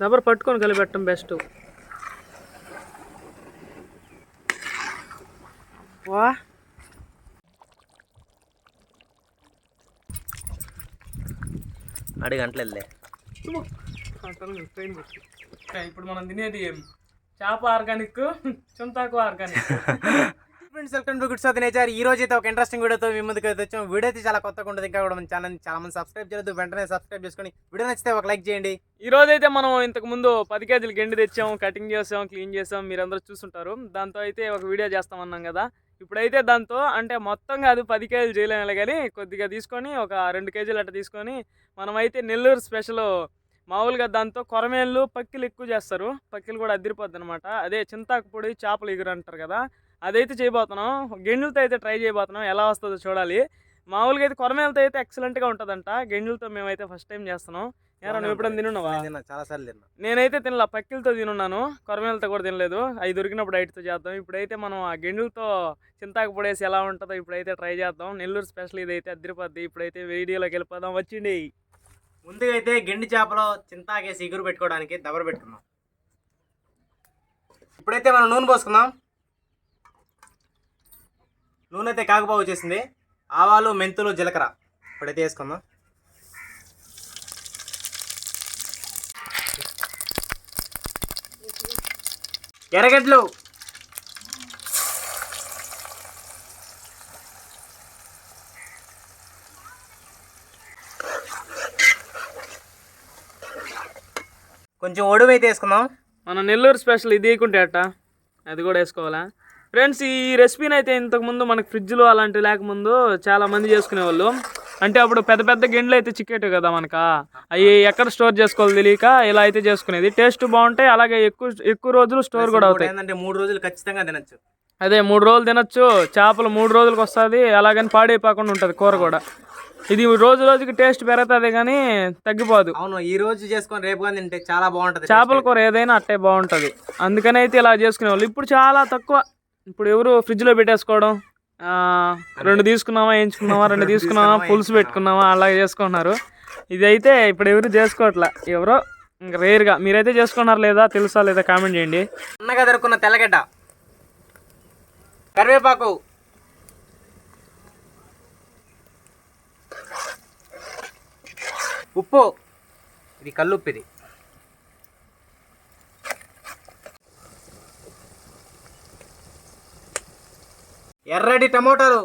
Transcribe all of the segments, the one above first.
Rubber పట్టుకొని కలిపెట్టడం best. వా. అడిగి గంటలే ఇప్పుడు మనం తినేది చేప organic చుంతాకు organic. Friends welcome to Good South Nature. ఈ రోజు అయితే ఒక ఇంట్రెస్టింగ్ వీడియోతో మీ ముందుకు అయితే వచ్చాం. వీడియో అయితే చాలా కొత్తగా ఉంటుంది ఇంకా కూడా మన ఛానల్ చాలా మంది సబ్స్క్రైబ్ చేయొద్దు. వెంటనే సబ్స్క్రైబ్ చేసుకొని వీడియో నచ్చితే ఒక లైక్ చేయండి. ఈ రోజు అయితే మనం ఇంతకు ముందు పది కేజీలు గెండి తెచ్చాము కటింగ్ చేసాం క్లీన్ చేసాం. మీరందరూ చూసుంటారు. దాంతో అయితే ఒక వీడియో చేస్తామన్నాం కదా. ఇప్పుడైతే దాంతో అంటే మొత్తం కాదు పది కేజీలు చేయలేము కానీ కొద్దిగా తీసుకొని ఒక రెండు కేజీలు అట్లా తీసుకొని మనమైతే నెల్లూరు స్పెషల్ మామూలుగా దాంతో కొరమేళ్ళు పక్కిలు ఎక్కువ చేస్తారు. పక్కిలు కూడా అదిరిపోద్ది అనమాట అదే చింతాకు పొడి చేపలు ఎగురు అంటారు కదా. అదైతే చేయబోతున్నాం. గెంజులతో అయితే ట్రై చేయబోతున్నాం. ఎలా వస్తుందో చూడాలి. మామూలుగా అయితే కొరమేలతో అయితే ఎక్సలెంట్గా ఉంటుందంట. గెంజులతో మేమైతే ఫస్ట్ టైం చేస్తున్నాం. ఏరా నువ్వు ఎప్పుడైనా తినున్నావా? తిన్నా చాలా సార్లు తిన్నా. నేనైతే తినలా. పక్కిలతో తినున్నాను. కొరమేలతో కూడా తినలేదు. అవి దొరికినప్పుడు ఐటితో చేద్దాం. ఇప్పుడైతే మనం ఆ గెండులతో చింతాకు పొడేసి ఎలా ఉంటుందో ఇప్పుడైతే ట్రై చేద్దాం. నెల్లూరు స్పెషల్ ఇదైతే అద్దరిపోద్ది. ఇప్పుడైతే వీడియోలోకి వెళ్ళిపోదాం. వచ్చిండి ముందుగా అయితే గెండి చేపలో చింతాకేసి ఎగురు పెట్టుకోవడానికి దబర పెట్టుకుందాం. ఇప్పుడైతే మనం నూనె పోసుకుందాం. నూనె అయితే కాకపో వచ్చేసింది. ఆవాలు మెంతులు జీలకర్ర. ఇప్పుడైతే వేసుకుందాం. ఎర్రగడ్డలు. కొంచెం ఒడువు వేసుకుందాం. మన నెల్లూరు స్పెషల్ ఇది వేయకుంటే అట్ట? అది కూడా వేసుకోవాలా? ఫ్రెండ్స్ ఈ రెసిపీని అయితే ఇంతకుముందు మనకి ఫ్రిడ్జ్లో అలాంటివి లేకముందు చాలా మంది చేసుకునేవాళ్ళు. అంటే అప్పుడు పెద్ద పెద్ద గిన్నెలు అయితే చిక్కేటివి కదా మనక? అవి ఎక్కడ స్టోర్ చేసుకోవాలి తెలియక ఇలా అయితే చేసుకునేది. టేస్ట్ బాగుంటాయి అలాగే ఎక్కువ ఎక్కువ రోజులు స్టోర్ కూడా అవుతాయి. ఏంటంటే మూడు రోజులు ఖచ్చితంగా తినచ్చు. అదే మూడు రోజులు తినొచ్చు చేపలు మూడు రోజులకు వస్తుంది అలాగని పాడైపోకుండా ఉంటుంది కూర కూడా. ఇది రోజు రోజుకి టేస్ట్ పెరుగుతుంది కానీ తగ్గిపోదు. అవును ఈ రోజు చేసుకొని రేపు కానీ తింటే చాలా బాగుంటది చేపల కూర ఏదైనా అట్టే బాగుంటుంది. అందుకని అయితే ఇలా చేసుకునేవాళ్ళు. ఇప్పుడు చాలా తక్కువ ఇప్పుడు ఎవరు ఫ్రిడ్జ్లో పెట్టేసుకోవడం? రెండు తీసుకున్నామా వేయించుకున్నామా రెండు తీసుకున్నామా పులుసు పెట్టుకున్నామా అలాగే చేసుకుంటున్నారు. ఇది అయితే ఇప్పుడు ఎవరు చేసుకోవట్లా. ఎవరో ఇంకా రేర్గా. మీరైతే చేసుకున్నారు లేదా తెలుసా లేదా కామెంట్ చేయండి. సన్నగా దొరుకున్న తెల్లగడ్డ. కరివేపాకు. ఉప్పు. ఇది కల్లుప్పు ఇది ఎర్రటి టమోటాలు.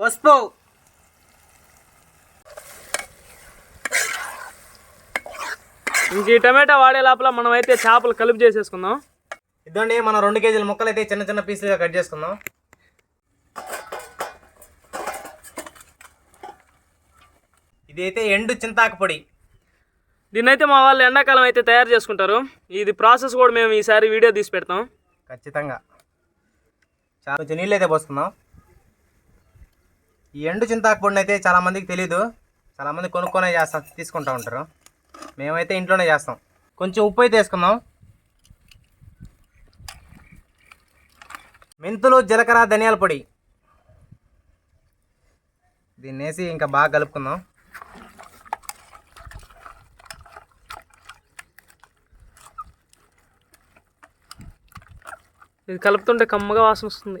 పసుపు. ఇంక ఈ టమాటా వాడే లోపల మనం అయితే చేపలు కలుపు చేసేసుకుందాం. ఇదండి మనం రెండు కేజీల ముక్కలు అయితే చిన్న చిన్న పీసులుగా కట్ చేసుకుందాం. ఇది అయితే ఎండు చింతాకు పొడి. దీన్ని అయితే మా వాళ్ళు ఎండాకాలం అయితే తయారు చేసుకుంటారు. ఇది ప్రాసెస్ కూడా మేము ఈసారి వీడియో తీసి పెడతాం. ఖచ్చితంగా. చాలా కొంచెం నీళ్ళు అయితే పోస్తున్నాం ఈ ఎండు చింతాకు పొడిని అయితే చాలా మందికి తెలీదు. చాలా మంది కొనుక్కొనే చేస్తాం తీసుకుంటూ ఉంటారు. మేమైతే ఇంట్లోనే చేస్తాం. కొంచెం ఉప్పు అయితే వేసుకుందాం. మెంతులు జీలకర్ర ధనియాల పొడి. దీన్ని వేసి ఇంకా బాగా కలుపుకుందాం. ఇది కలుపుతుంటే కమ్మగా వాసన వస్తుంది.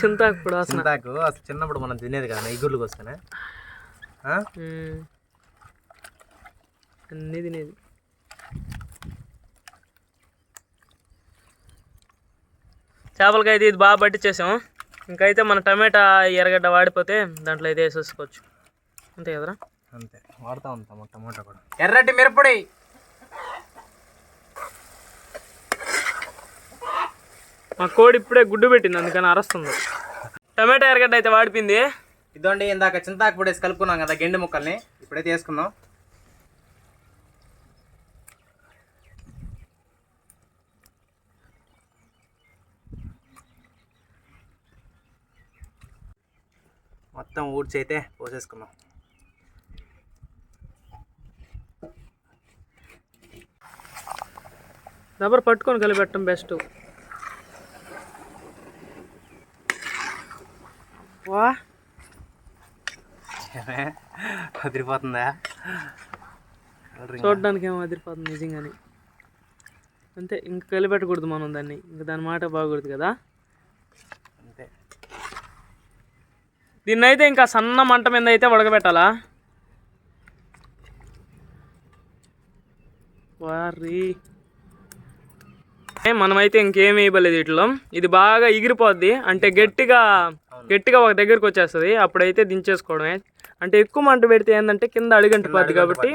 చింతాకు కూడా వాసన. చింతాకు అసలు చిన్నప్పుడు మనం తినేది కదా ఆ? మ్మ్. అన్నీ తినేది. చేపలకి అయితే ఇది బాగా పట్టించేసాం. ఇంకైతే మన టమాటా ఎర్రగడ్డ వాడిపోతే దాంట్లో అయితే వేసేసుకోవచ్చు. అంతే కదరా? అంతే. వాడుతూ ఉంటాం టమాటా కూడా. ఎర్రటి మిరపొడి! మా కోడి ఇప్పుడే గుడ్డు పెట్టింది అందుకని అరస్తుంది. టమాటా ఎర్రగడ్డ అయితే వాడిపోయింది ఇదండి ఇందాక చింతాకు పొడి వేసి కలుపుకున్నాం కదా గెండి ముక్కల్ని. ఇప్పుడైతే వేసుకుందాం. మొత్తం ఊడ్చి అయితే పోసేసుకుందాం. రబ్బర్ పట్టుకొని కలిపెట్టడం బెస్ట్. వా అదిరిపోతుందా చూడడానికి ఏమో అదిరిపోతుంది నిజంగానే. అంతే ఇంక కలిపెట్టకూడదు మనం దాన్ని. ఇంక దాని మాట బాగకూడదు కదా? అంతే. దీన్ని అయితే ఇంకా సన్న మంట మీద అయితే ఉడకబెట్టాలా? వారి మనమైతే ఇంకేం వేయబలేదు వీటిలో ఇది బాగా ఎగిరిపోద్ది. అంటే గట్టిగా గట్టిగా ఒక దగ్గరికి వచ్చేస్తుంది. అప్పుడైతే దించేసుకోవడమే. అంటే ఎక్కువ మంట పెడితే ఏంటంటే కింద అడుగంటిపోద్ది కాబట్టి.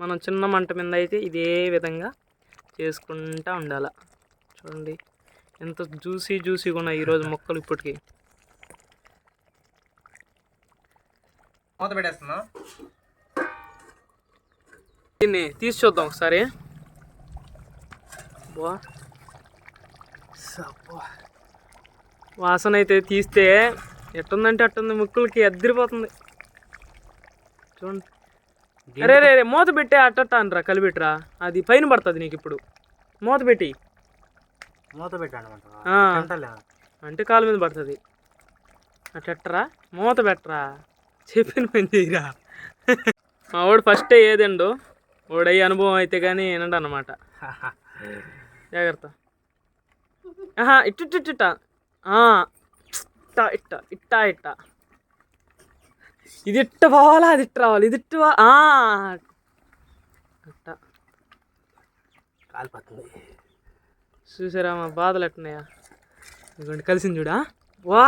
మనం చిన్న మంట మీద అయితే ఇదే విధంగా చేసుకుంటా ఉండాల. చూడండి. ఎంత జ్యూసీ జ్యూసీగా ఉన్నాయి ఈరోజు మొక్కలు ఇప్పటికి. మూత పెట్టేస్తున్నాం. దీన్ని తీసి చూద్దాం ఒకసారి. బా. వాసన అయితే తీస్తే ఎట్టుందంటే అట్టుంది ముక్కులకి అద్దరిపోతుంది చూడండి. అరే రే రే మూత పెట్టే అట్టట్ట అనరా కలిపెట్టరా. అది పైన పడుతుంది నీకు ఇప్పుడు. మూత పెట్టి. మూత. అంటలే అంటే కాలు మీద పడుతుంది. అట్టెట్టరా మూత పెట్టరా? చెప్పిన పని చేయరా? మా వాడు ఫస్టే ఏదండు వాడయ్యే అనుభవం అయితే కానీ వినండి అన్నమాట జాగ్రత్త. ఆహా ఇట్టు ఇట్టు ఇట్ట ఇట్ట. ఇట్ట ఇట్ట ఇట్ట ఇది ఇట్ట పోవాలా? అది ఇట్ట రావాలి? ఇది ఇట్ట అట్ట కాలిపోతుంది. చూసారా మా బాధలు ఎట్టున్నాయా ఇదిగోండి కలిసింది చూడా వా!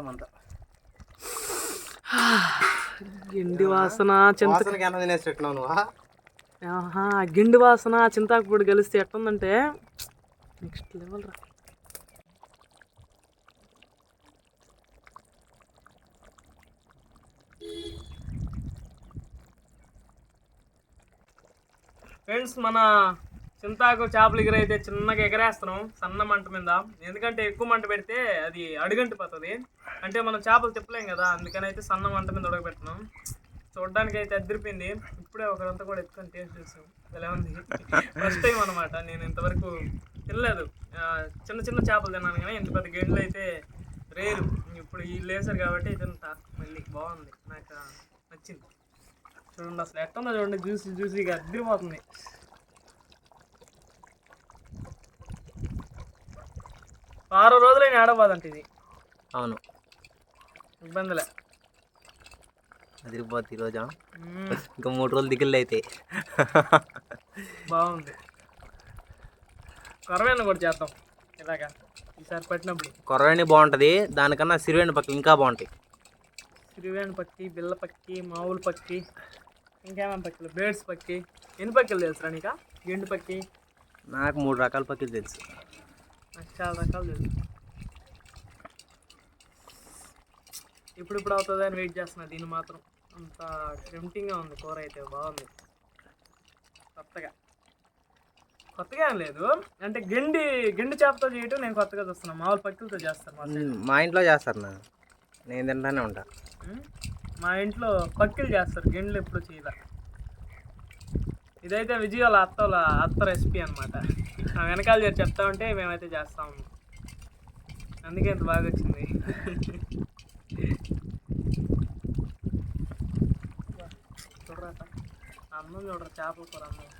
మనతో గిండి వాసన చింత ఆహా గిండి వాసన చింతాకుపూడి కలిస్తే ఎట్టుందంటే నెక్స్ట్ లెవెల్ రా. ఫ్రెండ్స్ మన చింతాకు చేపలు ఎగిరైతే చిన్నగా ఎగరేస్తున్నాం సన్న మంట మీద. ఎందుకంటే ఎక్కువ మంట పెడితే అది అడుగంటిపోతుంది. అంటే మనం చేపలు తిప్పలేం కదా అందుకని అయితే సన్న మంట మీద ఉడకబెడుతున్నాం. చూడడానికి అయితే అదిరిపోయింది. ఇప్పుడే ఒకరంతా కూడా ఎత్తుకొని టేస్ట్ చేసాం. ఎలా ఉంది. ఫస్ట్ టైం అనమాట నేను ఇంతవరకు తినలేదు. చిన్న చిన్న చేపలు తిన్నాను కానీ ఇంత పెద్ద గెండ్లు అయితే రేరు. ఇప్పుడు ఈ లేసర్ కాబట్టి తింటా మళ్ళీ. బాగుంది. నాకు నచ్చింది. చూడండి అసలు ఎట్టుందో చూడండి. జ్యూసీ జ్యూసీగా అద్దరిపోతుంది వారం రోజులైన ఆడబోదంట ఇది. అవును. ఇబ్బందిలే. అదిరిపోద్ది ఈరోజు. ఇంకా మూడు రోజులు దిగులు అయితే. బాగుంది. కొరవేన కూడా చేద్దాం. ఇలాగా ఈసారి పట్టినప్పుడు. కొరవేణి బాగుంటుంది. దానికన్నా సిరివేణి పక్కన ఇంకా బాగుంటాయి. సిరివేణి పక్కి బిల్ల పక్కి మామూలు పక్కి ఇంకేమేమి పక్కలు? బేడ్స్ పక్కి. ఎన్ని పక్కలు తెలుసురా నీకా? గెండు పక్కి? నాకు మూడు రకాల పక్కలు తెలుసు. నాకు చాలా రకాలు తెలుసు. ఇప్పుడు ఇప్పుడు అవుతుంది అని వెయిట్ చేస్తున్నా దీన్ని మాత్రం. అంత టెంప్టింగ్గా ఉంది కూర అయితే బాగుంది. కొత్తగా. కొత్తగా ఏం లేదు. అంటే గెండి గెండి చేపతో చేయటం నేను కొత్తగా చూస్తున్నా. మామూలు పక్కలతో చేస్తాను మా ఇంట్లో చేస్తారు నా. నేను తింటానే ఉంటా? మా ఇంట్లో పక్కిలు చేస్తారు. గెండ్లు ఎప్పుడు చేయలే. ఇదైతే విజయ్ వాళ్ళ అత్త వాళ్ళ అత్త రెసిపీ అనమాట ఆ వెనకాల చెప్తా ఉంటే మేమైతే చేస్తా. ఉన్నాం అందుకే ఇంత బాగా వచ్చింది చూడరా అత్త. ఆ అన్నం చూడరా చేపల కూర అన్నం.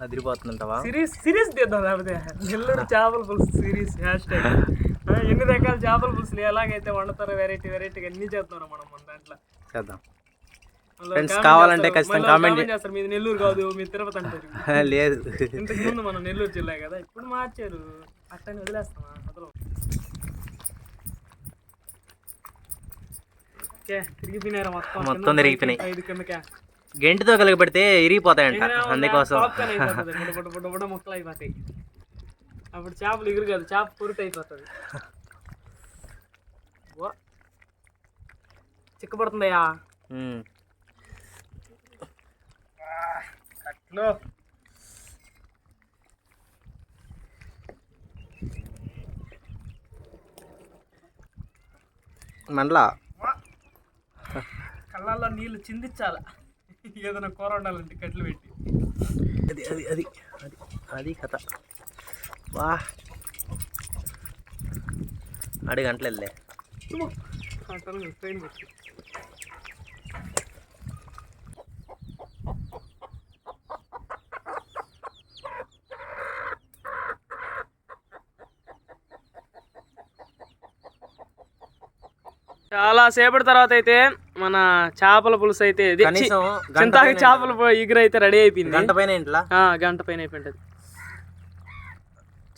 అదిరిపోతుందంటావా? సిరీస్ సిరీస్ తీద్దాం లేకపోతే నెల్లూరు చేపల పులుసు సిరీస్ హ్యాష్ ట్యాగ్ ఎన్ని రకాల చేపల పులుసులు ఎలాగైతే వండుతారో వెరైటీ వెరైటీగా అన్ని చేస్తున్నాం మనం మన దాంట్లో. చేద్దాం. comment కావాలంటే. ఖచ్చితంగా comment చేస్తారు. మీది నెల్లూరు కాదు మీ తిరుపతి అంటారు. లేదు. ఇంతకు ముందు మనం నెల్లూరు జిల్లా కదా ఇప్పుడు మార్చారు. అట్టని వదిలేస్తామా వదలం ఓకే తిరిగిపోయినారా మొత్తం. మొత్తం తిరిగిపోయినాయి. ఐదు కిందకే. గెంటితో కలిగి పెడితే ఇరిగిపోతాయంట అందుకోసం. ముక్కలు అయిపోతాయి. అప్పుడు చేపలు ఎగురు కాదు చేప పొరుటు అయిపోతుంది. కట్లో. మళ్ళా కళ్ళల్లో నీళ్ళు చిందించాల. ఏదైనా కూర ఉండాలంటే కట్లు పెట్టి. అది అది అది అది అది కథ. వా. అడి గంటలు వెళ్ళే ట్రైన్ పెట్టి. చాలా సేపటి తర్వాత అయితే మన చేపల పులుసు అయితే చింతాకి చేపల ఎగురు అయితే రెడీ అయిపోయింది. గంట పైన గంట పైన అయిపోయింది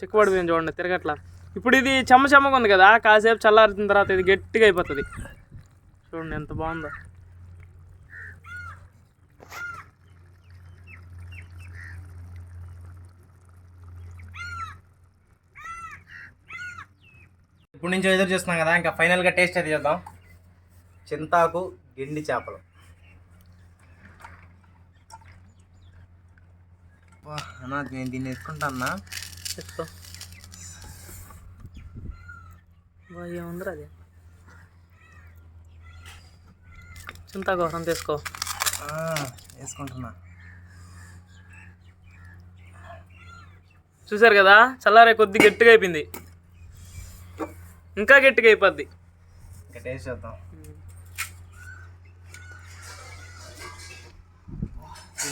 చిక్కుపడిపోయింది చూడండి తిరగట్లా. ఇప్పుడు ఇది చెమ్మ చెమ్మగా ఉంది కదా కాసేపు చల్లారిన తర్వాత ఇది గట్టిగా అయిపోతుంది. చూడండి ఎంత బాగుందో. ఇప్పుడు నుంచి ఎదురు చూస్తున్నాం కదా ఇంకా ఫైనల్గా టేస్ట్ అయితే చేద్దాం. చింతాకు గిండి చేపలు. అన్నా నేను దీన్ని ఎత్తుకుంటా అన్నా. తెచ్చుకో ఏముందిరా అది? చింతాకోసం తీసుకో. ఆ, వేసుకుంటున్నా. చూసారు కదా? చల్లారే కొద్ది గట్టిగా అయిపోయింది. ఇంకా గట్టిగా అయిపోద్ది. ఇంకా టేస్ట్ చేద్దాం.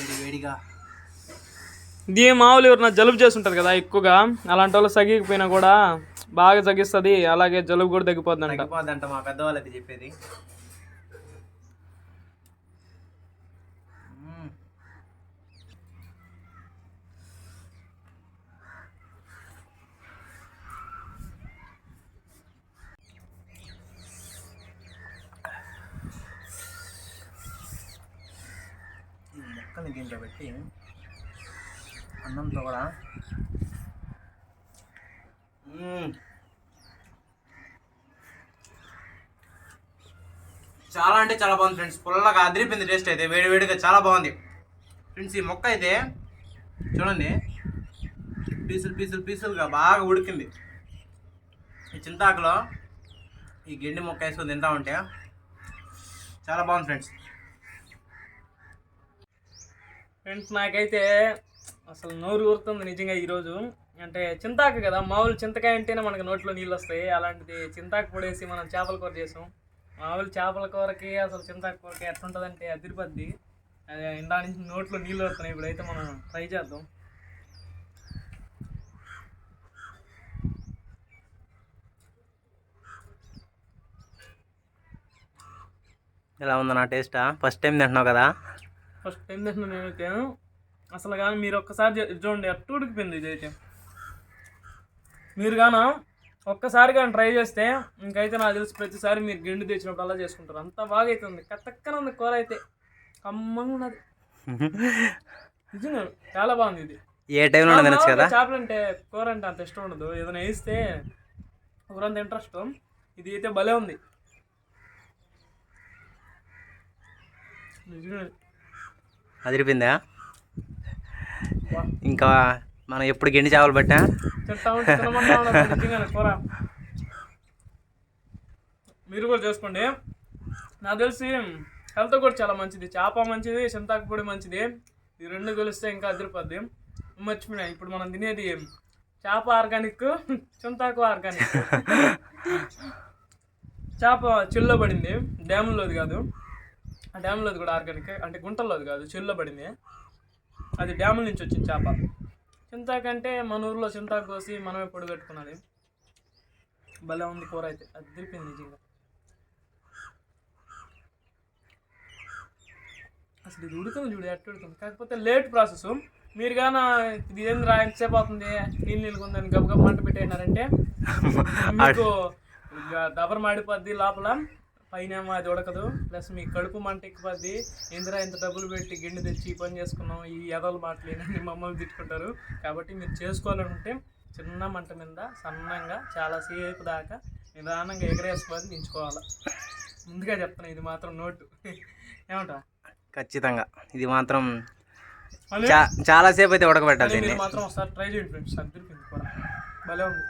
వేడి వేడిగా. ఇది మామూలు ఎవరైనా జలుబు చేస్తుంటారు కదా ఎక్కువగా అలాంటి వాళ్ళు సగిపోయినా కూడా బాగా సగిస్తుంది అలాగే జలుబు కూడా తగ్గిపోద్ది అంట మా పెద్దవాళ్ళు అయితే చెప్పేది మ్మ్. ఈ దీంట్లో పెట్టి అన్నంతో కూడా చాలా అంటే చాలా బాగుంది ఫ్రెండ్స్. పుల్లగా అదిరిపోయింది టేస్ట్ అయితే వేడి వేడిగా చాలా బాగుంది. ఫ్రెండ్స్ ఈ మొక్క అయితే చూడండి పీసులు పీసులు పీసులుగా బాగా ఉడికింది. ఈ చింతాకులో ఈ గిండి మొక్క వేసుకొని తింటా ఉంటే చాలా బాగుంది ఫ్రెండ్స్. ఫ్రెండ్స్ నాకైతే అసలు నోరు ఊరుతుంది నిజంగా ఈరోజు అంటే చింతాకు కదా మామూలు చింతకాయ అంటేనే మనకి నోట్లో నీళ్ళు వస్తాయి. అలాంటిది చింతాకు పొడేసి మనం చేపల కూర చేసాం. మామూలు చేపల కూరకి అసలు చింతాకు కూరకి ఎట్లుంటుందంటే అదిరిపద్ది. అది ఇందా నుంచి నోట్లో నీళ్ళు వస్తున్నాయి. ఇప్పుడైతే మనం ట్రై చేద్దాం. ఎలా ఉందో నా టేస్టా? ఫస్ట్ టైం తింటున్నావు కదా? ఫస్ట్ టైం తింటున్నాను నేనైతే? అసలు కానీ మీరు ఒక్కసారి చూడండి ఎట్టు ఉడికిపోయింది ఇది అయితే. మీరు గాన ఒక్కసారి కానీ ట్రై చేస్తే ఇంకైతే నాకు తెలిసి ప్రతిసారి మీరు గిండి తెచ్చినప్పుడు అలా చేసుకుంటారు. అంత బాగా అవుతుంది కత్తక్కన ఉంది కూర అయితే. కమ్మగా ఉన్నది. నిజంగా చాలా బాగుంది ఇది. ఏ టైంలో తినచ్చు కదా? చేపలు అంటే కూర అంటే అంత ఇష్టం ఉండదు. ఏదైనా వేస్తే కూరంత ఇంట్రెస్ట్. ఇది అయితే భలే ఉంది. నిజంగా అదిరిపోయిందా. ఇంకా మనం ఎప్పుడు గిండి చేపలు పట్టా మీరు కూడా చేసుకోండి. నాకు తెలిసి హెల్త్ కూడా చాలా మంచిది. చేప మంచిది చింతాకు పొడి మంచిది. ఈ రెండు కలిస్తే ఇంకా అదిరిపోద్ది. మర్చిపోయినా ఇప్పుడు మనం తినేది చేప ఆర్గానిక్ చింతాకు ఆర్గానిక్ చేప చెల్లో పడింది. డ్యామ్లోది కాదు. డ్యామ్లోది కూడా ఆర్గానిక్ అంటే గుంటల్లోది కాదు చెల్లో పడింది. అది డ్యాముల నుంచి వచ్చింది చేప. చింతాకంటే మన ఊర్లో చింతాకు కోసి మనమే పొడి కట్టుకున్నది భలే ఉంది కూర అయితే అది తిరిపింది నిజంగా. అసలు ఇది ఉడుతుంది చూడు ఎట్టు ఉడుతుంది. కాకపోతే లేట్ ప్రాసెస్ మీరు గాన ఇది ఏంది రా ఎంతసేపు అవుతుంది? నీళ్ళు నీళ్ళు ఉందని గబగబ మంట పెట్టేసినారంటే మీకు ఇక దబర మాడిపోద్ది లోపల. పైన అది ఉడకదు. ప్లస్ మీ కడుపు మంట ఎక్కిపోద్ది ఇందిరా ఇంత డబ్బులు పెట్టి గిన్నె తెచ్చి ఈ పని చేసుకున్నాం. ఈ ఎదలు మాటలేనని మమ్మల్ని తిట్టుకుంటారు. కాబట్టి మీరు చేసుకోవాలంటే చిన్న మంట మీద సన్నంగా చాలాసేపు దాకా నిదానంగా ఎగరేసుకొని దించుకోవాలి. ముందుగా చెప్తాను ఇది మాత్రం నోటు. ఏమంటా? ఖచ్చితంగా. ఇది మాత్రం చాలాసేపు అయితే ఉడకబెట్టాలి మాత్రం ఒకసారి ట్రై చేయండి ఫ్రెండ్స్. అది భలే ఉంది.